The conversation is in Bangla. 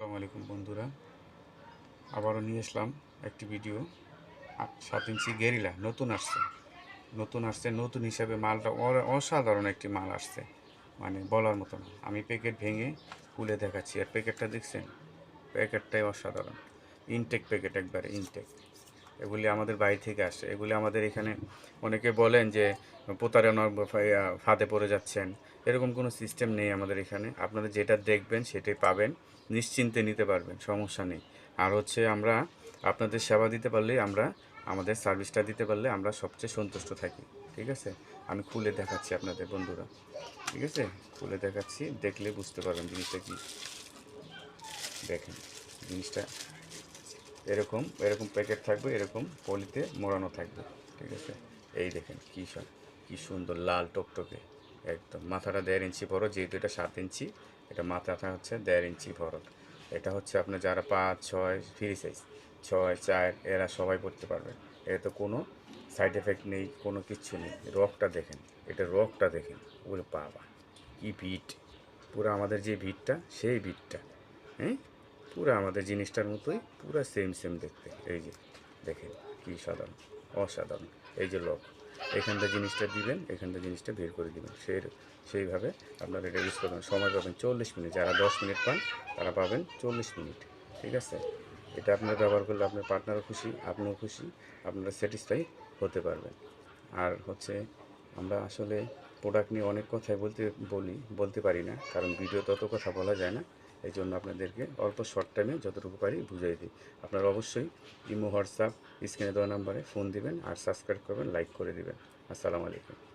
আসসালামু বন্ধুরা। আবারও নিয়ে আসলাম একটি ভিডিও। সাত ইঞ্চি গেরিলা, নতুন আসছে। নতুন আসছে, নতুন হিসাবে মালটা অসাধারণ একটি মাল আসছে। মানে বলার মতো না। আমি প্যাকেট ভেঙে খুলে দেখাচ্ছি। আর প্যাকেটটা দেখছেন? প্যাকেটটাই অসাধারণ। ইনটেক প্যাকেট একবারে, ইনটেক। এগুলি আমাদের বাড়ি থেকে আসে। এগুলি আমাদের এখানে অনেকে বলেন যে প্রতারণার ফাঁদে পড়ে যাচ্ছেন। এরকম কোনো সিস্টেম নেই আমাদের এখানে। আপনারা যেটা দেখবেন সেটাই পাবেন। নিশ্চিন্তে নিতে পারবেন, সমস্যা নেই। আর হচ্ছে আমরা আপনাদের সেবা দিতে পারলেই আমরা, আমাদের সার্ভিসটা দিতে পারলে আমরা সবচেয়ে সন্তুষ্ট থাকি। ঠিক আছে? আমি খুলে দেখাচ্ছি আপনাদের বন্ধুরা। ঠিক আছে? খুলে দেখাচ্ছি, দেখলে বুঝতে পারবেন জিনিসটা কি। দেখেন, জিনিসটা এরকম এরকম প্যাকেট থাকবে, এরকম পলিতে মোড়ানো থাকবে, ঠিক আছে? এই দেখেন কী সব, কী সুন্দর লাল টকটকে, একদম। মাথাটা দেড় ইঞ্চি বড়, যেহেতু এটা সাত ইঞ্চি, এটা মাথাটা হচ্ছে দেড় ইঞ্চি বড়। এটা হচ্ছে আপনার যারা পাঁচ, ছয় ফ্রি সাইজ ছয়, চার, এরা সবাই পড়তে পারবে। এর তো কোনো সাইড এফেক্ট নেই, কোনো কিচ্ছু নেই। রকটা দেখেন, এটা রকটা দেখেন। ওগুলো পাবা কি ভিট পুরো আমাদের যে ভিটটা সেই ভিটটা হ্যাঁ? পুরো আমাদের জিনিসটার মতোই পুরো সেম সেম দেখতে। এই যে, দেখেন কি সাধারণ, অসাধারণ। এই যে লক এখানটা জিনিসটা দিবেন, এখানটা জিনিসটা বের করে দিবেন। সেই, সেইভাবে আপনারা এটা ইউজ করবেন। সময় পাবেন চল্লিশ মিনিট। যারা দশ মিনিট পান, তারা পাবেন চল্লিশ মিনিট। ঠিক আছে? এটা আপনারা ব্যবহার করলে আপনার পার্টনারও খুশি, আপনিও খুশি, আপনারা স্যাটিসফাই হতে পারবেন। আর হচ্ছে আমরা আসলে প্রোডাক্ট নিয়ে অনেক কথাই বলতে, বলি, বলতে পারি না, কারণ ভিডিও তত কথা বলা যায় না। এই জন্য আপনাদেরকে অল্প শর্ট টাইমে যতটুকু পারি বুঝিয়ে দিই। আপনারা অবশ্যই ইমো, হোয়াটসঅ্যাপ, স্ক্রিনে দেওয়া নাম্বারে ফোন দিবেন আর সাবস্ক্রাইব করবেন লাইক করে দিবেন। আসসালামু আলাইকুম।